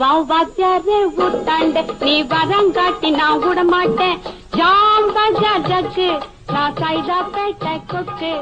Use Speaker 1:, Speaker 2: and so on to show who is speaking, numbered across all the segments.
Speaker 1: Wow Vathiyare ஊத்தாண்ட. நீ வரங்காட்டி நான் விட மாட்டேன் ஜாம் பஜார் ஜக்கு நான் சைதா பேட்டை கொக்கு.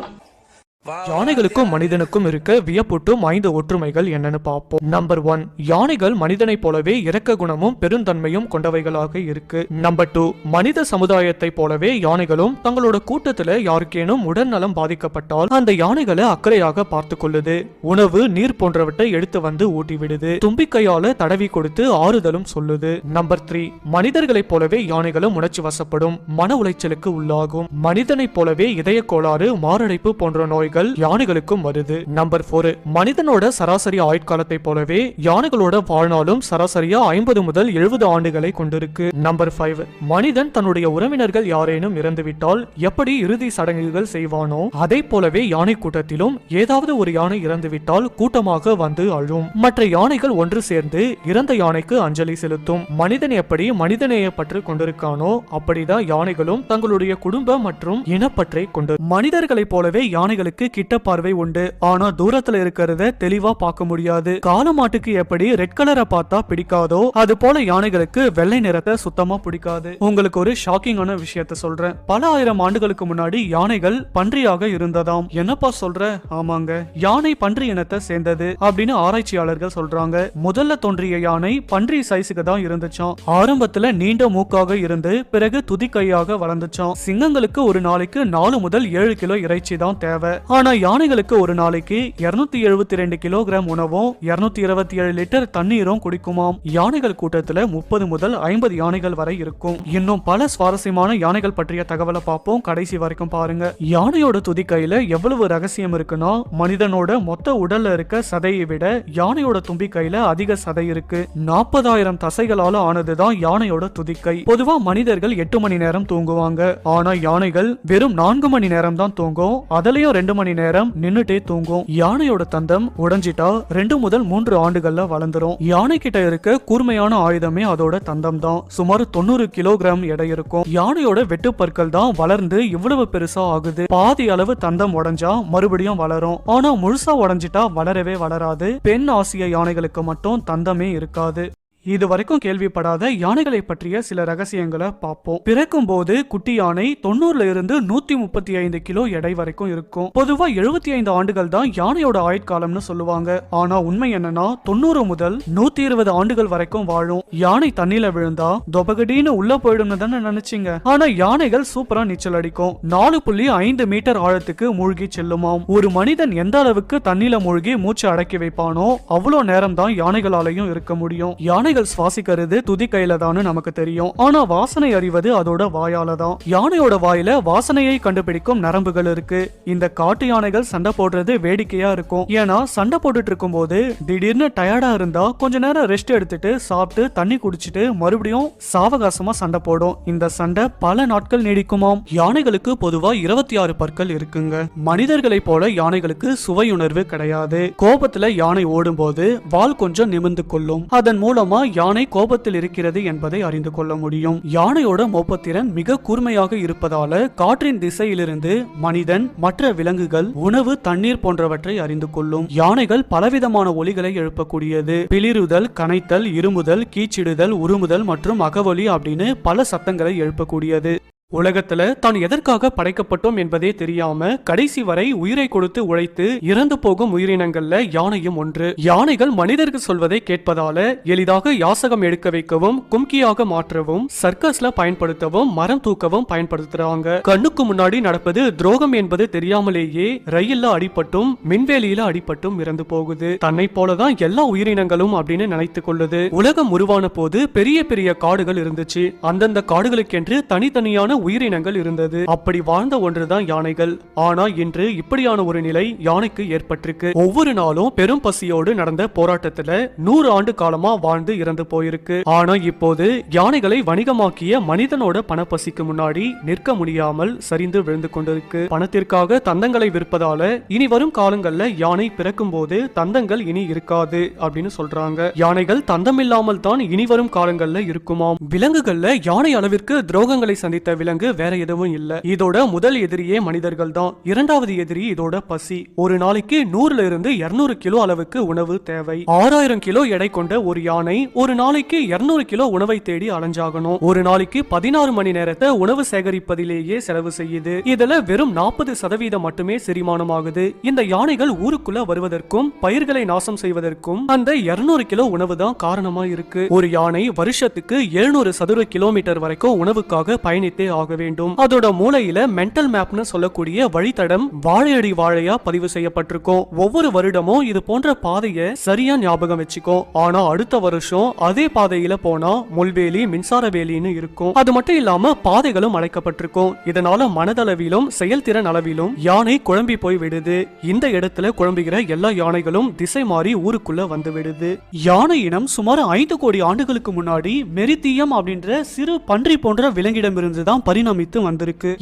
Speaker 2: யானைகளுக்கும் மனிதனுக்கும் இருக்க வியப்பூட்டும் ஐந்து ஒற்றுமைகள் என்னன்னு பார்ப்போம். நம்பர் ஒன் யானைகள் மனிதனைப் போலவே இரக்க குணமும் பெருந்தன்மையும் கொண்டவைகளாக இருக்கு. நம்பர் டூ மனித சமுதாயத்தைப் போலவே யானைகளும் தங்களோட கூட்டத்துல யாருக்கேனும் உடல்நலம் பாதிக்கப்பட்டால் அந்த யானைகளை அக்கறையாக பார்த்து கொள்ளுது உணவு நீர் போன்றவற்றை எடுத்து வந்து ஊட்டி விடுது தும்பிக்கையால தடவி கொடுத்து ஆறுதலும் சொல்லுது. நம்பர் த்ரீ மனிதர்களைப் போலவே யானைகளும் உணர்ச்சி வசப்படும் மன உளைச்சலுக்கு உள்ளாகும். மனிதனைப் போலவே இதய கோளாறு மாரடைப்பு போன்ற நோய்கள் யானைகளுக்கும் வருது. நம்பர் போர் மனிதனோட சராசரி ஆயுட்காலத்தை போலவே யானைகளோட வாழ்நாளும் சராசரியா ஐம்பது முதல் எழுபது ஆண்டுகளை கொண்டிருக்கு. நம்பர் ஃபைவ் மனிதன் தன்னுடைய உறவினர்கள் யாரேனும் இறந்துவிட்டால் எப்படி இறுதி சடங்குகள் செய்வானோ? அதை போலவே யானை கூட்டத்திலும் ஏதாவது ஒரு யானை இறந்துவிட்டால் கூட்டமாக வந்து அழும். மற்ற யானைகள் ஒன்று சேர்ந்து இறந்த யானைக்கு அஞ்சலி செலுத்தும். மனிதன் எப்படி மனிதநேய பற்று கொண்டிருக்கானோ அப்படிதான் யானைகளும் தங்களுடைய குடும்ப மற்றும் இனப்பற்றை கொண்டு மனிதர்களைப் போலவே யானைகளுக்கு கிட்ட பார்வை உண்டு. ஆனா தூரத்துல இருக்கிறத தெளிவா பார்க்க முடியாது. காலமாட்டுக்கு எப்படி ரெட் கலரை பார்த்தா பிடிக்காதோ அது போல யானைகளுக்கு வெள்ளை நிறத்தை சுத்தமா பிடிக்காது. உங்களுக்கு ஒரு ஷாக்கிங்கான விஷயத்த சொல்றேன். பல ஆயிரம் ஆண்டுகளுக்கு முன்னாடி யானைகள் பன்றியாக இருந்ததாம். என்னப்பா சொல்ற? ஆமாங்க. யானை பன்றி இனத்தை சேர்ந்தது அப்படின்னு ஆராய்ச்சியாளர்கள் சொல்றாங்க. முதல்ல தோன்றிய யானை பன்றி சைஸுக்கு தான் இருந்துச்சாம். ஆரம்பத்துல நீண்ட மூக்காக இருந்து பிறகு துதிக்கையாக வளர்ந்துச்சாம். சிங்கங்களுக்கு ஒரு நாளைக்கு நாலு முதல் ஏழு கிலோ இறைச்சி தான் தேவை. ஆனா யானைகளுக்கு ஒரு நாளைக்கு 272 எழுபத்தி ரெண்டு கிலோகிராம் உணவும் 227 இருபத்தி ஏழு லிட்டர் தண்ணீரும் குடிக்குமாம். யானைகள் கூட்டத்துல முப்பது முதல் ஐம்பது யானைகள் வரை இருக்கும். இன்னும் பல சுவாரஸ்யமான யானைகள் பற்றிய தகவலை பார்ப்போம் கடைசி வரைக்கும் பாருங்க. யானையோட துதிக்கையில எவ்வளவு ரகசியம் இருக்குன்னா மனிதனோட மொத்த உடல்ல இருக்க சதையை விட யானையோட தும்பிக்கையில அதிக சதை இருக்கு. நாற்பதாயிரம் தசைகளால ஆனதுதான் யானையோட துதிக்கை பொதுவா மனிதர்கள் எட்டு மணி நேரம் தூங்குவாங்க. ஆனா யானைகள் வெறும் நான்கு மணி நேரம் தான் தூங்கும். அதுலயும் ரெண்டு மணி மணி நேரம் நின்னுட்டே தூங்கும். யானையோட தந்தம் உடஞ்சிட்டா ரெண்டு முதல் மூன்று ஆண்டுகள்ல வளர்ந்துரும். யானை கிட்ட இருக்க கூர்மையான ஆயுதமே அதோட தந்தம் தான் சுமார் தொண்ணூறு கிலோகிராம் எடை இருக்கும். யானையோட வெட்டுப்பற்கள் தான் வளர்ந்து இவ்வளவு பெருசா ஆகுது. பாதி அளவு தந்தம் உடஞ்சா மறுபடியும் வளரும். ஆனா முழுசா உடஞ்சிட்டா வளரவே வளராது. பெண் ஆசிய யானைகளுக்கு மட்டும் தந்தமே இருக்காது. இது வரைக்கும் கேள்விப்படாத யானைகளை பற்றிய சில ரகசியங்களை பார்ப்போம். பிறக்கும் போது குட்டி யானை தொண்ணூறுல இருந்து நூத்தி முப்பத்தி ஐந்து கிலோ எடை வரைக்கும் இருக்கும். பொதுவா எழுபத்தி ஐந்து ஆண்டுகள் தான் யானையோட ஆயுட்காலம்னு சொல்லுவாங்க. ஆனா உண்மை என்னன்னா தொண்ணூறு முதல் நூத்தி இருபது ஆண்டுகள் வரைக்கும் வாழும். யானை தண்ணியில விழுந்தா தொபகடின்னு உள்ள போயிடும்னு தானே நினைச்சீங்க. ஆனா யானைகள் சூப்பரா நீச்சல் அடிக்கும். நாலு புள்ளி ஐந்து மீட்டர் ஆழத்துக்கு மூழ்கி செல்லுமாம். ஒரு மனிதன் எந்த அளவுக்கு தண்ணியில மூழ்கி மூச்சு அடக்கி வைப்பானோ அவ்வளோ நேரம் தான் யானைகளாலையும் இருக்க முடியும். யானை யானைகள் சுவாசிக்கிறது துதி கையில தான் நமக்கு தெரியும். ஆனா வாசனை அறிவது அதோட வாயால தான் யானையோட வாயில வாசனையை கண்டுபிடிக்கும் நரம்புகள் இருக்கு. இந்த காட்டு யானைகள் சண்டை போடுறது வேடிக்கையா இருக்கும். ஏன்னா சண்டை போட்டுட்டு இருக்கும்போது திடீர்னு டயர்டா இருந்தா கொஞ்ச நேரம் ரெஸ்ட் எடுத்துட்டு சாப்பிட்டு தண்ணி குடிச்சிட்டு மறுபடியும் சாவகாசமா சண்டை போடும். இந்த சண்டை பல நாட்கள் நீடிக்குமாம். யானைகளுக்கு பொதுவா இருபத்தி ஆறு பற்கள் இருக்குங்க. மனிதர்களை போல யானைகளுக்கு சுவையுணர்வு கிடையாது. கோபத்துல யானை ஓடும்போது வால் கொஞ்சம் நிமிர்ந்து கொள்ளும். அதன் மூலமா யானை கோபத்தில் இருக்கிறது என்பதை அறிந்து கொள்ள முடியும். யானையோட மோப்பத்திறன் மிக கூர்மையாக இருப்பதால காற்றின் திசையிலிருந்து மனிதன் மற்ற விலங்குகள் உணவு தண்ணீர் போன்றவற்றை அறிந்து கொள்ளும். யானைகள் பலவிதமான ஒலிகளை எழுப்பக்கூடியது. பிளிருதல் கனைத்தல் இருமுதல் கீச்சிடுதல் உருமுதல் மற்றும் அகவொலி அப்படின்னு பல சத்தங்களை எழுப்பக்கூடியது. உலகத்துல தான் எதற்காக படைக்கப்பட்டோம் என்பதே தெரியாம கடைசி வரை உயிரை கொடுத்து உழைத்து இறந்து போகும் உயிரினங்கள்ல யானையும் ஒன்று. யானைகள் மனிதர்கள் சொல்வதை கேட்பதால எளிதாக யாசகம் எடுக்க வைக்கவும் கும்கியாக மாற்றவும் சர்க்கஸ்ல பயன்படுத்தவும் மரம் தூக்கவும் பயன்படுத்துறாங்க. கண்ணுக்கு முன்னாடி நடப்பது துரோகம் என்பது தெரியாமலேயே ரயில்ல அடிபட்டும் மின்வேலியில அடிபட்டும் இறந்து போகுது. தன்னை போலதான் எல்லா உயிரினங்களும் அப்படின்னு நினைத்துக் கொள்ளுது. உலகம் உருவான போது பெரிய பெரிய காடுகள் இருந்துச்சு. அந்தந்த காடுகளுக்கென்று தனித்தனியான உயிரினங்கள் இருந்தது. அப்படி வாழ்ந்த ஒன்றுதான் யானைகள். ஆனா இன்று இப்படியான ஒரு நிலை யானைக்கு ஏற்பட்டிருக்கு. ஒவ்வொரு நாளும் பெரும் பசியோடு நடந்த போராட்டத்துல நூறு ஆண்டு காலமா வாழ்ந்து இறந்து போயிருக்கு. ஆனா இப்போது யானைகளை வணிகமாக்கிய மனிதனோட பணப்பசிக்கு முன்னாடி நிற்க முடியாமல் சரிந்து விழுந்து கொண்டிருக்கு. பணத்திற்காக தந்தங்களை விற்பதால இனி வரும் காலங்கள்ல யானை பிறக்கும் போது தந்தங்கள் இனி இருக்காது அப்படின்னு சொல்றாங்க. யானைகள் தந்தம் இல்லாமல் தான் இனி வரும் காலங்கள்ல இருக்குமாம். விலங்குகள்ல யானை அளவிற்கு துரோகங்களை சந்தித்த விலங்கு விலங்கு வேற எதுவும் இல்ல. இதோட முதல் எதிரியே மனிதர்கள் தான் இரண்டாவது எதிரி இதோட பசி. ஒரு நாளைக்கு நூறுல இருந்து இருநூறு கிலோ அளவுக்கு உணவு தேவை. ஆறாயிரம் கிலோ எடை கொண்ட ஒரு யானை ஒரு நாளைக்கு இருநூறு கிலோ உணவை தேடி அலைஞ்சாகணும். ஒரு நாளைக்கு பதினாறு மணி நேரத்தை உணவு சேகரிப்பதிலேயே செலவு செய்யுது. இதுல வெறும் நாற்பது சதவீதம் மட்டுமே செரிமானமாகுது. இந்த யானைகள் ஊருக்குள்ள வருவதற்கும் பயிர்களை நாசம் செய்வதற்கும் அந்த இருநூறு கிலோ உணவு தான் காரணமா இருக்கு. ஒரு யானை வருஷத்துக்கு எழுநூறு சதுர கிலோமீட்டர் வரைக்கும் உணவுக்காக பயணித்தே ஆக வேண்டும். அதோட மூளையில மென்டல் மேப்னு சொல்லக்கூடிய வழித்தடம் வாழையடி வாழையா பதிவு செய்யப்பட்டிருக்கும். ஒவ்வொரு வருடமும் இது போன்ற பாதையை சரியா ஞாபகம் வச்சுக்கும் ஆனா அடுத்த வருஷம் அதே பாதையில போனா முள்வேலி மின்சார வேலின்னு இருக்கும். அது மட்டும் இல்லாம பாதைகளும் அழைக்கப்பட்டிருக்கும் இதனால மனதளவிலும் செயல்திறன் அளவிலும் யானை குழம்பி போய் விடுது. இந்த இடத்துல குழம்புகிற எல்லா யானைகளும் திசை மாறி ஊருக்குள்ள வந்து விடுது. யானை இனம் சுமார் ஐந்து கோடி ஆண்டுகளுக்கு முன்னாடி மெரித்தியம் அப்படின்ற சிறு பன்றி போன்ற விலங்கிடம் தான் பரிணமித்து வந்திருக்கு.